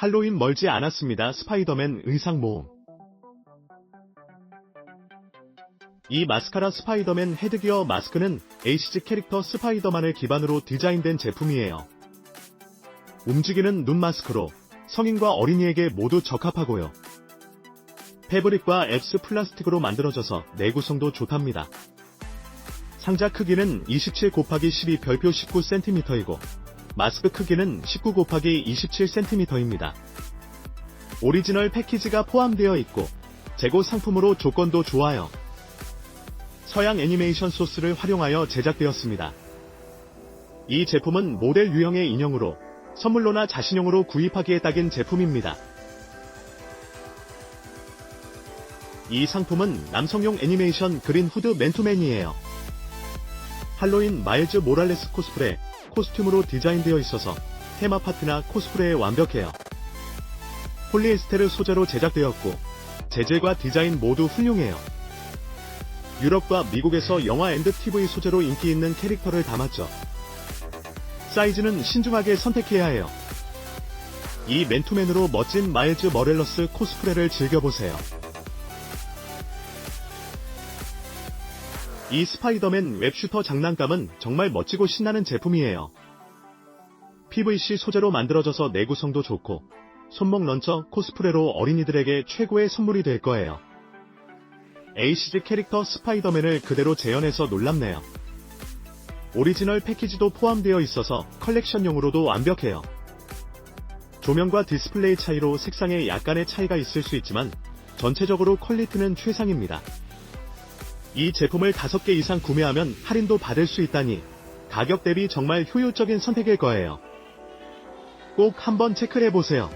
할로윈 멀지 않았습니다. 스파이더맨 의상 모험. 이 마스카라 스파이더맨 헤드기어 마스크는 에이시즈 캐릭터 스파이더만을 기반으로 디자인된 제품이에요. 움직이는 눈 마스크로 성인과 어린이에게 모두 적합하고요. 패브릭과 앱스 플라스틱으로 만들어져서 내구성도 좋답니다. 상자 크기는 27 곱하기 12 별표 19cm이고 마스크 크기는 19 곱하기 27cm입니다. 오리지널 패키지가 포함되어 있고 재고 상품으로 조건도 좋아요. 서양 애니메이션 소스를 활용하여 제작되었습니다. 이 제품은 모델 유형의 인형으로 선물로나 자신용으로 구입하기에 딱인 제품입니다. 이 상품은 남성용 애니메이션 그린 후드 맨투맨이에요. 할로윈 마일즈 모랄레스 코스프레 코스튬으로 디자인되어 있어서 테마 파트나 코스프레에 완벽해요. 폴리에스테르 소재로 제작되었고 재질과 디자인 모두 훌륭해요. 유럽과 미국에서 영화 앤드 TV 소재로 인기 있는 캐릭터를 담았죠. 사이즈는 신중하게 선택해야 해요. 이 맨투맨으로 멋진 마일즈 머렐러스 코스프레를 즐겨보세요. 이 스파이더맨 웹슈터 장난감은 정말 멋지고 신나는 제품이에요. PVC 소재로 만들어져서 내구성도 좋고 손목 런처 코스프레로 어린이들에게 최고의 선물이 될 거예요. 에이시즈 캐릭터 스파이더맨을 그대로 재현해서 놀랍네요. 오리지널 패키지도 포함되어 있어서 컬렉션용으로도 완벽해요. 조명과 디스플레이 차이로 색상에 약간의 차이가 있을 수 있지만 전체적으로 퀄리티는 최상입니다. 이 제품을 5개 이상 구매하면 할인도 받을 수 있다니 가격 대비 정말 효율적인 선택일 거예요. 꼭 한번 체크해 보세요.